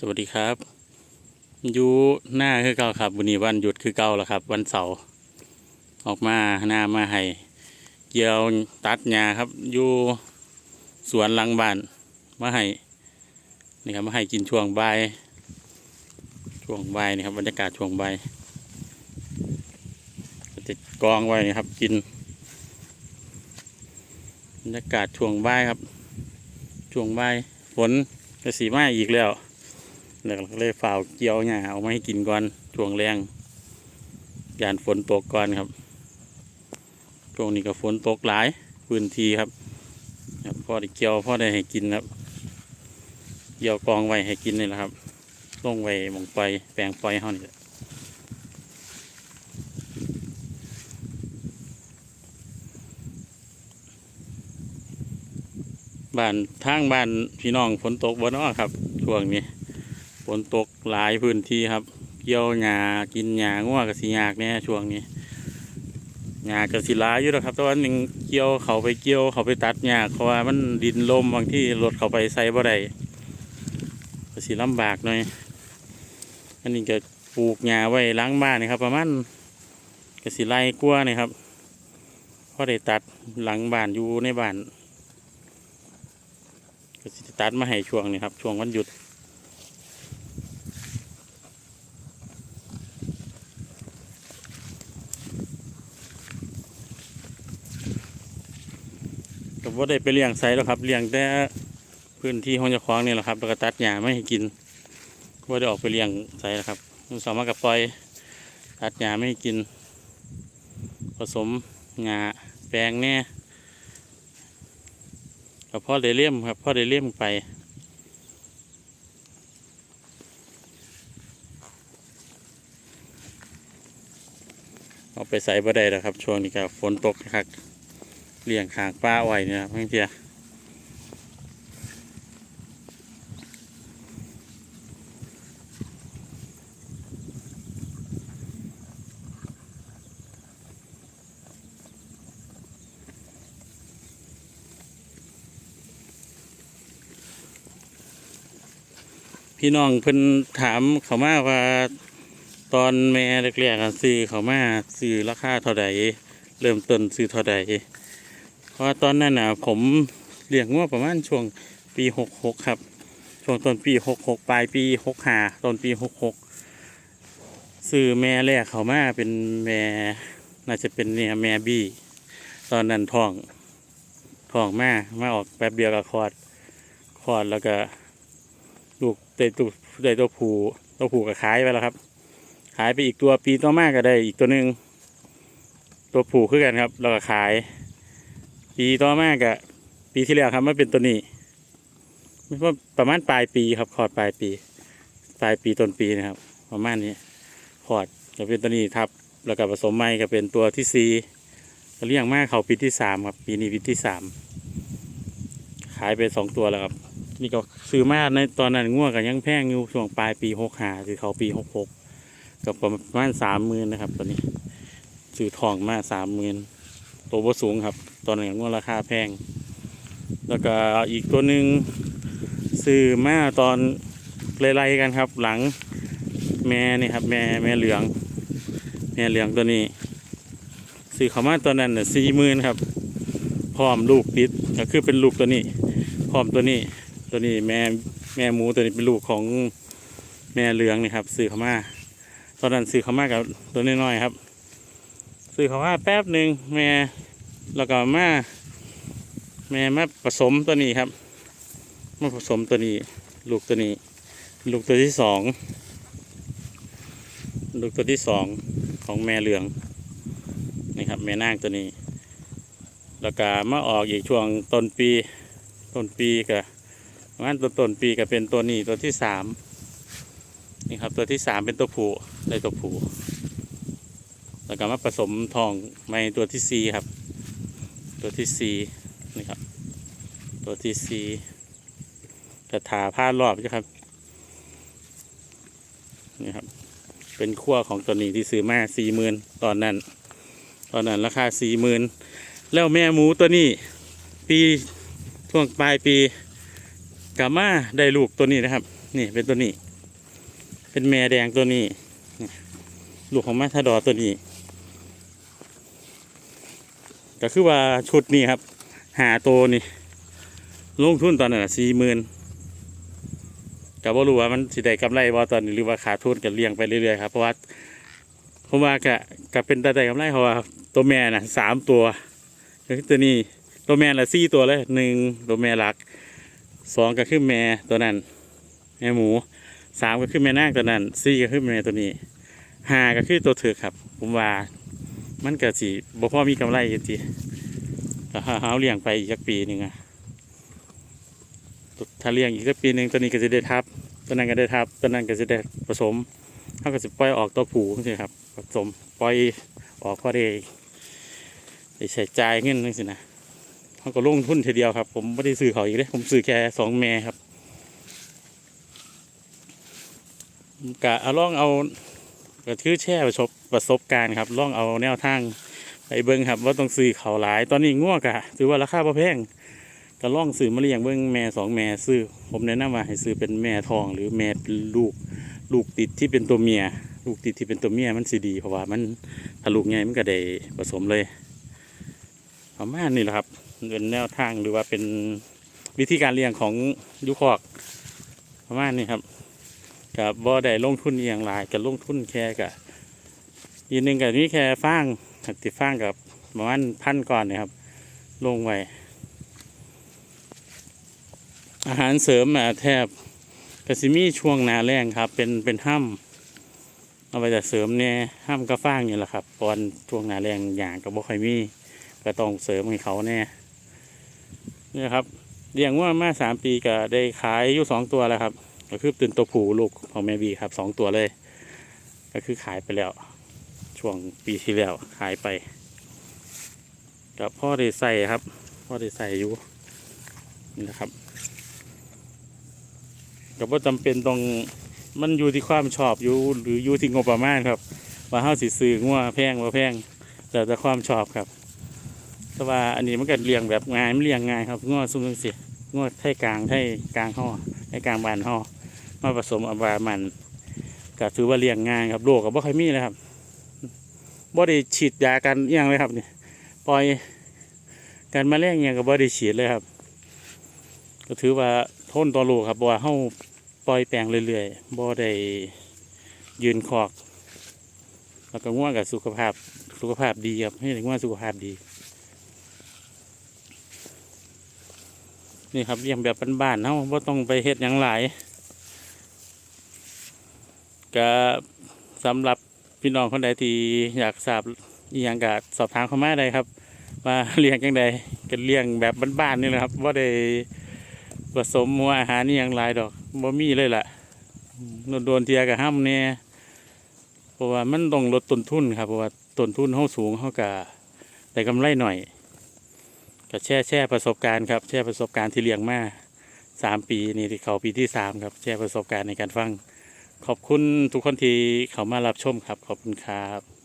สวัสดีครับอยู่หน้าคือเก่าครับวันนี้วันหยุดคือเก่าแล้วครับ วันเสาร์ออกมาหน้ามาให้เกี่ยวตัดหญ้าครับอยู่สวนหลังบ้านมาให้นี่ครับมาให้กินช่วงบ่ายช่วงบ่ายนี่ครับบรรยากาศช่วงบ่ายก็จะกองไว้นี่ครับกินบรรยากาศช่วงบ่ายครับช่วงบ่ายฝนจะสีมาอีกแล้ว แล้วก็เลยฝ่าวเกี่ยวหญ้าเอามาให้กินก่อนช่วงแรงยานฝนตกก่อนครับช่วงนี้ก็ฝนตกหลายพื้นที่ครับครับพอได้เกี่ยวพ่อได้ให้กินครับเกี่ยวกองไว้ให้กินนี่แหละครับลงไว้หมองปแปลงปล่อยเฮานี่แหละบ้านทางบ้านพี่น้องฝนตกบ่นาะครับช่วงนี้ ฝนตกหลายพื้นที่ครับ เกี่ยวหญ้ากินหญ้าง่วกับสีหยากแน่ช่วงนี้หญ้ากับสีลายอยู่แล้วครับแต่ว่าหนึ่งเกี่ยวเขาไปเกี่ยวเขาไปตัดหญ้าเพราะว่ามันดินลมบางที่รถเขาไปใส่บ่ได้ก็สีลำบากหน่อยอันนี้ก็ปลูกหญ้าไว้ล้างบ้านนี่ครับ ประมาณก็สีไล่กลัวนี่ครับเพราะได้ตัดหลังบ้านอยู่ในบ้านก็สิตัดมาให้ช่วงนี้ครับช่วงวันหยุด ก็บ่ได้ไปเลี้ยงไซแล้วครับเลี้ยงแต่พื้นที่ห้องเจ้าของนี่แหละครับแล้วก็ตัดหญ้าไม่ให้กินบ่ได้ออกไปเลี้ยงไซแล้วครับสามารถกับปล่อยตัดหญ้าไม่ให้กิน ผสมหญ้าแปลงแน่กับพ่อได้เลี้ยมครับพ่อได้เลี้ยมไปเอาไปใส่บ่ได้แล้วครับ ช่วงนี้ก็ฝนตกครับ เลี้ยงขางป้าไว้เนี่ยครับเพื่อนเทียพี่น้องเพิ่นถามเขามาว่าตอนแม่แรกๆอะซื้อเขามาซื้อราคาเท่าใดเริ่มต้นซื้อเท่าใด เพราะตอนนั้นน่ะผมเลี้ยงงัวประมาณช่วงปีหกหกครับ ช่วงต้นปีหกหกปลายปีหกห้าต้นปีหกหกซื้อแม่แรกเขามาเป็นแม่น่าจะเป็นเนี่ยแม่บี้ ตอนนั้นท้องท้องแมามาออกแป๊บเดียวก็คลอดคลอดแล้วก็ลูกได้ตัวได้ตัวผูตัวผูก็ขายไปแล้วครับ ขายไปอีกตัวปีต่อมาก็ได้อีกตัวหนึ่งตัวผูคือกันครับ แล้วก็ขาย ปีต่อมากะปีที่แล้วครับมาเป็นตัวนี้ไม่ว่าประมาณปลายปีครับขอดปลายปี ปลายปีต้นปีนะครับ ประมาณนี้ขอดจะเป็นตัวนี้ทับแล้วก็ผสมใหม่ก็เป็นตัวที่สี่เลี้ยงมากเขาปีที่สามครับปีนี้ปีที่สามขายไปสองตัวแล้วครับ นี่ก็ซื้อมาในตอนนั้นง่วงกันยังแพงอยู่ช่วงปลายปีหกหาคือเขาปีหกหกก็ประมาณสามหมื่นนะครับตัวนี้ซื้อทองมาสามหมื่น ตัวบ่สูงครับ ตอนนั้นงวราคาแพง แล้วก็อีกตัวหนึ่งซื้อมาตอนไล่ๆกันครับ หลังแม่นี่ครับ แม่แม่เหลือง แม่เหลืองตัวนี้ซื้อเขามาตอนนั้นน่ะสี่หมื่นครับพร้อมลูกติดก็คือเป็นลูกตัวนี้พร้อมตัวนี้ ตัวนี้แม่แม่หมูตัวนี้เป็นลูกของแม่เหลืองนี่ครับซื้อเขามาตอนนั้นซื้อเขามากับตัวน้อยๆครับ ซื้อเขาว่าแป๊บหนึ่งแม่แล้วก็มาแม่มาผสมตัวนี้ครับมาผสมตัวนี้ ลูกตัวนี้ ลูกตัวที่สองลูกตัวที่สองของแม่เหลืองนี่ครับแม่นางตัวนี้ แล้วก็มาออกอีกช่วงต้นปีต้นปีกับประมาณต้นต้นปีก็เป็นตัวนี้ตัวที่สามนี่ครับตัวที่สามเป็นตัวผู้ได้ตัวผู้ แล้วก็มาผสมทองในตัวที่ซีครับ ตัวที่ซีนี่ครับ ตัวที่ซีกระถาผ้ารอบใช่ครับ นี่ครับ เป็นขั้วของตัวนี้ที่ซื้อมาสี่หมื่นตอนนั้น ตอนนั้นราคาสี่หมื่นแล้วแม่หมูตัวนี้ ปีช่วงปลายปีกามาได้ลูกตัวนี้นะครับ นี่เป็นตัวนี้ เป็นแม่แดงตัวนี้ ลูกของมาทาดอตัวนี้ ก็คือว่าชุดนี้ครับหาตัวนี่ลงทุนตอนนั้นสี่หมื่นก็บ่รู้ว่ามันสิได้กำไรบ่ตอนนี้หรือว่าขาดทุนกันเลี้ยงไปเรื่อยๆครับเพราะว่าผมว่าก็ก็เป็นต่ได้กำไรเพราะว่าตัวแม่น่ะสามตัวก็คือตัวนี้ตัวแม่ละสี่ตัวเลยหนึ่งตัวแม่หลักสองก็คือแม่ตัวนั้นแม่หมูสามก็คือแม่นางตัวนั้นสี่ก็คือแม่ตัวนี้ห้าก็คือตัวเถือกครับผมว่า มันก็สิบ่พอมีกำไรจริงๆก็หาเฮาเลี้ยงไปอีกสักปีหนึ่งอะถ้าเลี้ยงอีกสักปีหนึ่งตัวนี้ก็จะได้ทับ ตัวนั้นก็ได้ทับ ตัวนั้นก็จะได้ผสมเขาก็จะปล่อยออกตัวผูใช่ครับ ผสมปล่อยออกพอได้ได้ใช้จ่ายเงินนั่นสินะเขาก็ลงทุนทีเดียวครับ ผมไม่ได้ซื้อเขาอีกเลยผมซื้อแค่สองแม่ครับกะเอาล่องเอา ก็คือแช่ประสบประสบการณ์ครับล่องเอาแนวทางไปเบิ้งครับ ว่าต้องซื้อเขาหลายตอนนี้ง่วงกะถือว่าราคาพอแพงก็ล่องซื้อมาเลี้ยงเบิ้งแม่สองแม่ซื้อ ผมแนะนำว่าให้ซื้อเป็นแม่ทองหรือแม่ลูกลูกติดที่เป็นตัวเมีย ลูกติดที่เป็นตัวเมียมันสิดี เพราะว่ามันถ้าลูกใหญ่มันก็ได้ผสมเลยประมาณนี้แหละครับเป็นแนวทางหรือว่าเป็นวิธีการเลี้ยงของยุคอกประมาณนี้ครับ กับบ่ได้ลงทุนอย่างหลายกับลงทุนแค่กับอีกหนึ่งกับนี้แค่ฟางติดฟางกับประมาณพันก่อนนี่ยครับ ลงไว้อาหารเสริมอ่แทบกระสิมีช่วงนาแรงครับ เป็นเป็นห้ำเอาไปแต่เสริมเนี่ยห้ำกระฟางนี่แหละครับตอนช่วงนาแรงอย่างกับบ่ค่อยมีก็ต้องเสริมให้เขาแน่นี่ครับเลี้ยงว่ามาสามปีก็ได้ขายอยู่สองตัวแล้วครับ ก็คือเป็นตัวผูลูกของแม่บีครับสองตัวเลย ก็คือขายไปแล้ว ช่วงปีที่แล้วขายไปกับพ่อได้ใส่ครับ พ่อได้ใส่อยู่นี่นะครับกับว่าจำเป็นต้องมันอยู่ที่ความชอบอยู่หรืออยู่ที่งบประมาณครับว่าเฮาสิซื้องัวแพงว่าแพงแต่แต่ความชอบครับ แต่ว่าอันนี้มันก็เลี้ยงแบบง่ายไมันเลี้ยงง่ายครับงัวซุ้มจังสิงัวไทยกลางไทยกลางห่อไทยกลางบานห่อ มาผสมอบามันก็ถือว่าเลี้ยงง่ายครับโรคกับบ่ค่อยมีเลยครับบ่ได้ฉีดยากันอย่างเลยครับนี่ปล่อยการมาแรงอย่างกับบ่ได้ฉีดเลยครับ ก็ถือว่าทนต่อโรคครับบ่ว่าเฮาปล่อยแปลงเรื่อยๆบ่ได้ยืนคอกแล้วก็ง่วงกับสุขภาพสุขภาพดีครับให้ง่วงสุขภาพดี นี่ครับเลี้ยงแบบบ้านๆเฮาบ่ต้องไปเฮ็ดหยังหลาย ก็สำหรับพี่น้องคนใดที่อยากทราบอีหยังก็สอบถามเข้ามาได้ครับว่าเลี้ยงจังใดก็เลี้ยงแบบบ้านๆนี่แหละครับว่าได้ผสมหัวอาหารนี่ยังหลายดอกบ่มีเลยล่ะโดนเทียกับห้ามเนี่ยเพราะว่ามันต้องลดต้นทุนครับเพราะว่าต้นทุนเฮาสูงเฮาก็ได้กำไรหน่อย ก็แช่แช่ประสบการณ์ครับแช่ประสบการณ์ที่เลี้ยงมาสามปีนี่ที่เขาปีที่สามครับแช่ประสบการณ์ในการฟัง ขอบคุณทุกคนที่เขามารับชมครับ ขอบคุณครับ